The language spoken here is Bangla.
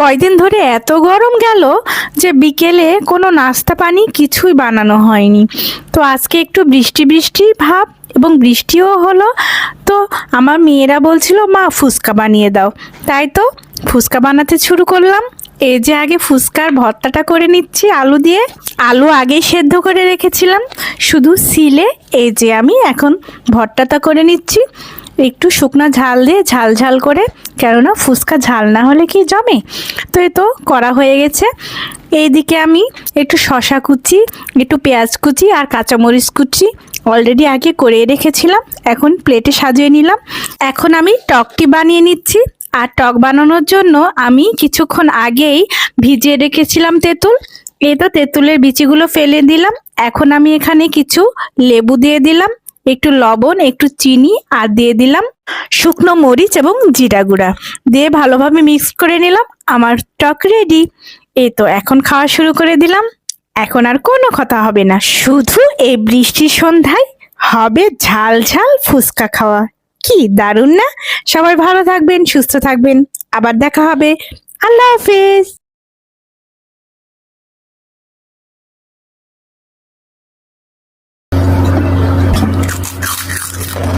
কয়দিন ধরে এত গরম গেল যে বিকেলে কোনো নাস্তা পানি কিছুই বানানো হয়নি। তো আজকে একটু বৃষ্টি বৃষ্টি ভাব এবং বৃষ্টিও হলো। তো আমার মেয়েরা বলছিল, মা, ফুচকা বানিয়ে দাও। তাই তো ফুচকা বানাতে শুরু করলাম। এই যে আগে ফুচকার ভর্তাটা করে নিচ্ছি, আলু দিয়ে। আলু আগেই সেদ্ধ করে রেখেছিলাম। শুধু সিলে এই যে আমি এখন ভর্তাটা করে নিচ্ছি। একটু শুকনো ঝাল দিয়ে ঝাল ঝাল করে, কেননা ফুচকা ঝাল না হলে কি জমে? তো এই তো করা হয়ে গেছে। এইদিকে আমি একটু শশা কুচি, একটু পেঁয়াজ কুচি আর কাঁচামরিচ কুচি অলরেডি আগে করে রেখেছিলাম। এখন প্লেটে সাজিয়ে নিলাম। এখন আমি টকটি বানিয়ে নিচ্ছি। আর টক বানানোর জন্য আমি কিছুক্ষণ আগেই ভিজিয়ে রেখেছিলাম তেঁতুল। এই তো তেঁতুলের বিচিগুলো ফেলে দিলাম। এখন আমি এখানে কিছু লেবু দিয়ে দিলাম। একটু লবণ, একটু চিনি আর দিয়ে দিলাম শুকনো মরিচ এবং জিরা গুঁড়া। দিয়ে ভালোভাবে মিক্স করে নিলাম, আমার টক রেডি এই তো, এখন খাওয়া শুরু করে দিলাম। এখন আর কোনো কথা হবে না, শুধু এই বৃষ্টির সন্ধ্যায় হবে ঝাল ঝাল ফুচকা খাওয়া। কি দারুণ না? সবাই ভালো থাকবেন, সুস্থ থাকবেন। আবার দেখা হবে। আল্লাহ হাফেজ।